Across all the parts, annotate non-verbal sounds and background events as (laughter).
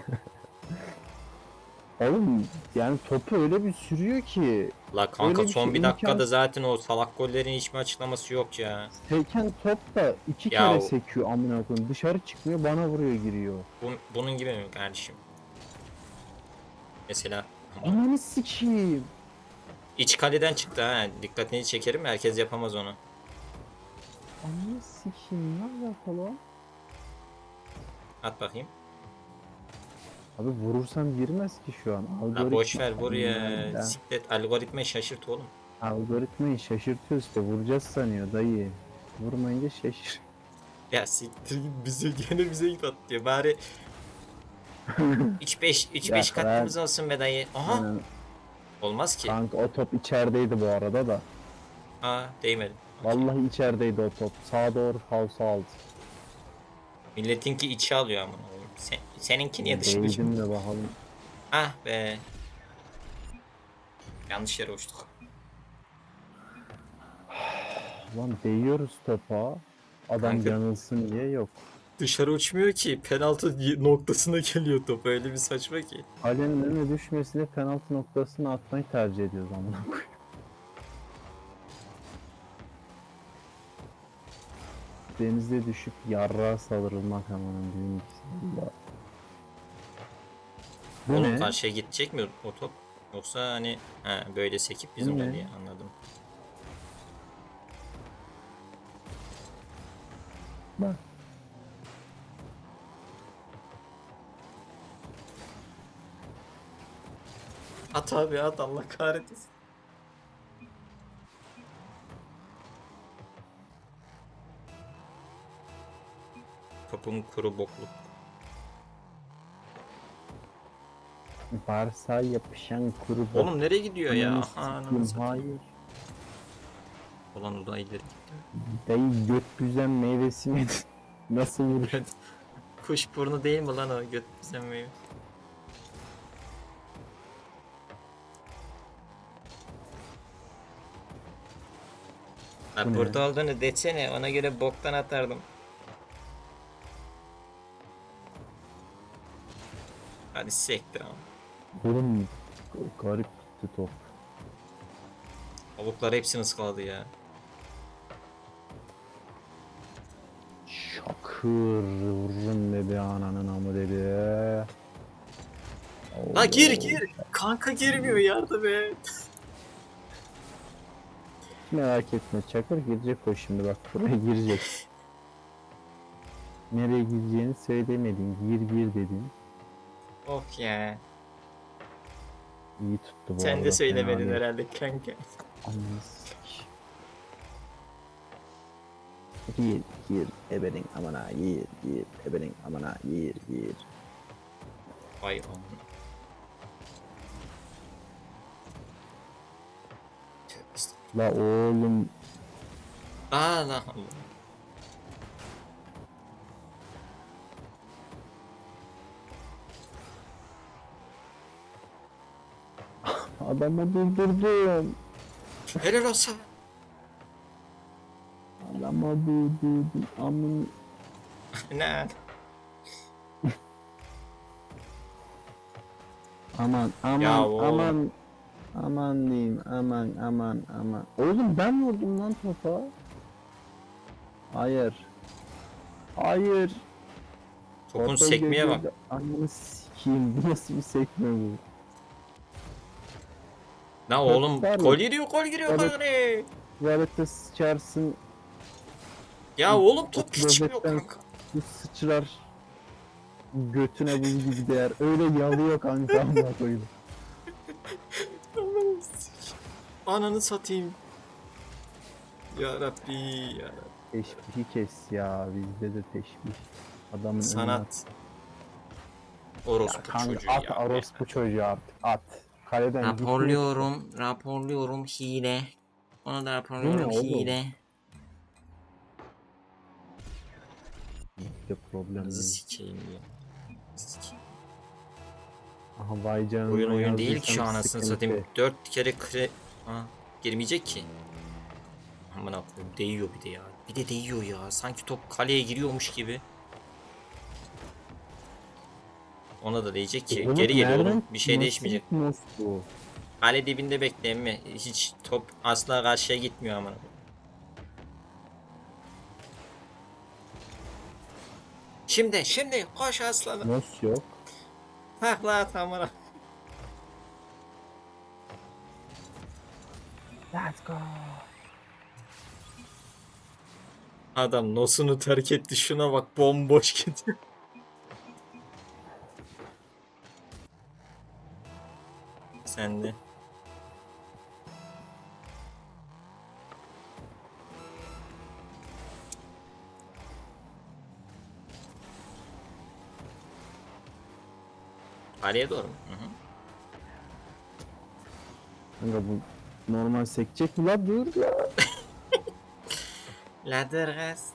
(laughs) Oğlum yani topu öyle bir sürüyor ki La kanka Öyle bir son şey bir dakikada imkan- zaten o salak gollerin hiçbir açıklaması yok ya. seken top da iki Ya kere o- sekiyor amına koyayım. Dışarı çıkmıyor bana vuruyor giriyor. Bu, bunun gibi mi kardeşim? Mesela Ananı sikeyim. iç kaleden çıktı ha. Dikkatini çekerim herkes yapamaz onu. Ananı sikeyim ne alakalı? At bakayım. Abi vurursam girmez ki şu an. Algoritma- boş ver vur ya. Siklet algoritmayı şaşırt oğlum. Algoritmayı şaşırtıyor işte vuracağız sanıyor dayı. Vurmayınca şaşır. (laughs) Ya siktir git bize gene bize git at diyor. Bari (laughs) 3-5 3-5 Ya katkımız olsun be dayı. Aha. Yani, Olmaz ki. kanka o top içerideydi bu arada da. Aa değmedi. Vallahi içerideydi o top. Sağa doğru falso aldı. Milletinki içi alıyor koyayım. Sen, seninki niye dışında? Değdim de bakalım. Ah be. Yanlış yere uçtuk. Lan değiyoruz topa. Adam Kanka- yanılsın diye yok. Dışarı uçmuyor ki. Penaltı noktasına (laughs) geliyor top. Öyle bir saçma ki. Kalenin önüne düşmesine penaltı noktasına atmayı tercih ediyoruz amına koyayım. Denize düşüp yarrağa saldırılmak amanın düğün ikisi. Bu Oğlum ne? karşıya gidecek mi o top? Yoksa hani ha, böyle sekip bizim ne? oluyor anladım. Bak. At abi at Allah kahretsin. Topun kuru bokluk. Barsa yapışan kuru bok. Oğlum nereye gidiyor ya? Satayım. Hayır. Ulan o da ileri gitti. Dayı göt büzen meyvesi mi? (laughs) Nasıl vurur? (laughs) Kuş burnu değil mi lan o göt meyve? Ha ne? burada olduğunu desene ona göre boktan atardım. Hadi sektir ama. Oğlum garip gitti top. Tavuklar hepsini ıskaladı ya. Şakır vururum dedi ananın amı dedi. La gir gir. Kanka girmiyor yardım et. Hiç merak etme Çakır girecek o şimdi bak buraya girecek. (laughs) Nereye gireceğini söylemedin. Gir gir dedin. Of ya. İyi tuttu bu Sen de söylemedin herhalde kanka. Gir gir ebenin amına gir gir ebenin amına gir gir. Vay amına. La oğlum Aa lan Allah. Adamı durdurdum. Helal olsun. Adamı durdurdum. Amın Ne? Aman aman Ya aman aman diyeyim aman aman aman. Oğlum ben vurdum lan topa. Hayır. Hayır. Topun Topa sekmeye bak. Ananı sikeyim. Bu nasıl bir sekme bu? Ne oğlum var mı? gol giriyor gol giriyor Evet. bari. Tuvalette sıçarsın. Ya oğlum top hiç yok klozetten kanka. Bu sıçrar. Götüne buz gibi değer. Öyle yalıyor kanka amına koyayım. Allah'ım. Ananı satayım. Ya Rabbi ya Rabbi. Teşbihi kes ya. Bizde de teşbih. Adamın önüne at. Sanat. Orospu Kanka çocuğu at ya. orospu çocuğu artık. At. Kaleden. Raporluyorum, raporluyorum hile. Onu da raporluyorum ne hile. Bir problem Hızı sikeyim ya. Sikeyim. Aha vay canına Oyun oyun değil ki şu anasını satayım. Dört kere kre... Ha, girmeyecek ki. Aman koyayım değiyor bir de ya. Bir de değiyor ya. Sanki top kaleye giriyormuş gibi. Ona da değecek ki. Oğlum Geri geliyor nereden- oğlum. Bir şey nasıl değişmeyecek. bu? Kale dibinde bekleyin mi? Hiç top asla karşıya gitmiyor ama. Şimdi şimdi koş aslanım. Nos yok. Takla at amına. Let's go. Adam nosunu terk etti. Şuna bak bomboş gidiyor. Sen de. Kaleye doğru mu? Hı hı. Kanka bu normal sekecek mi la dur ya. (laughs) Ladder gaz.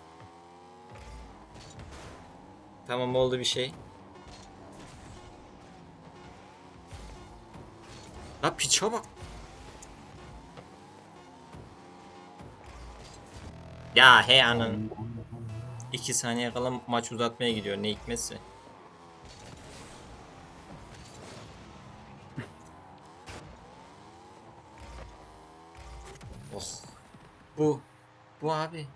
Tamam oldu bir şey. La piça bak. Ya he anın. 2 saniye kala maç uzatmaya gidiyor ne hikmetse. oh. Bu. Bu abi.